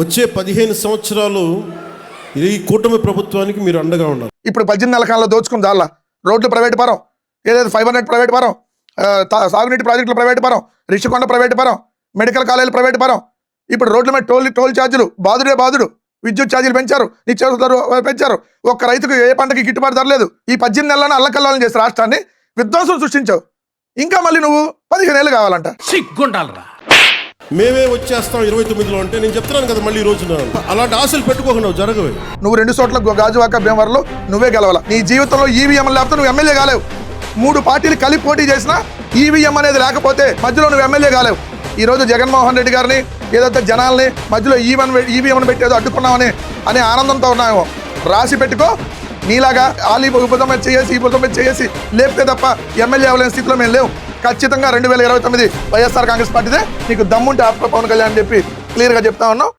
వచ్చే పదిహేను సంవత్సరాలు ఈ కూటమి ప్రభుత్వానికి మీరు అండగా ఉన్నారు. ఇప్పుడు పద్దెనిమిది నెలల కాలంలో దోచుకుని చాలా రోడ్లు ప్రైవేట్ పరం. ఏదైతే ఫైబర్ నెట్ ప్రైవేట్ పరం సాగునీటి ప్రాజెక్టులు ప్రైవేట్ పరం రిషికొండ ప్రైవేట్ పరం మెడికల్ కాలేజీలు ప్రైవేట్ పరం. ఇప్పుడు రోడ్ల మీద టోల్ టోల్ ఛార్జీలు బాదుడే బాదుడు విద్యుత్ ఛార్జీలు పెంచారు నిత్యావసర పెంచారు. ఒక్క రైతుకు ఏ పంటకి గిట్టుబాటు ధర లేదు. ఈ పద్దెనిమిది నెలలను అల్లకల్లాలను చేసి రాష్ట్రాన్ని విధ్వంసం సృష్టించావు. ఇంకా మళ్ళీ నువ్వు పదిహేను ఏళ్ళు కావాలంట. సిగ్గుండాలరా. మేమే వచ్చేస్తాం ఇరవై తొమ్మిదిలో అంటే నేను చెప్తున్నాను కదా మళ్ళీ ఈ రోజున. అలాంటి ఆశలు పెట్టుకోకుండా జరగవే. నువ్వు రెండు చోట్ల గాజువాక భీమవరంలో నువ్వే గెలవాల? నీ జీవితంలో ఈవీఎం లేకపోతే నువ్వు ఎమ్మెల్యే కాలేవు. మూడు పార్టీలు కలిపి పోటీ చేసినా ఈవీఎం అనేది లేకపోతే మధ్యలో నువ్వు ఎమ్మెల్యే కాలేవు. ఈ రోజు జగన్మోహన్ రెడ్డి గారిని ఏదైతే జనాల్ని మధ్యలో ఈవెన్ ఈవీఎం పెట్టేదో అడ్డుకున్నామని అనే ఆనందంతో ఉన్నామో రాసి పెట్టుకో. నీలాగా ఆలీ ఉపదం చేసి ఈ ఉపదం చేసి లేపితే తప్ప ఎమ్మెల్యే అవ్వలేని స్థితిలో మేము లేవు. ఖచ్చితంగా రెండు వేల ఇరవై తొమ్మిది వైఎస్ఆర్ కాంగ్రెస్ పార్టీదే. నీకు దమ్ముంటే ఆపుకో పవన్ కళ్యాణ్ అని చెప్పి క్లియర్గా చెప్తా ఉన్నాం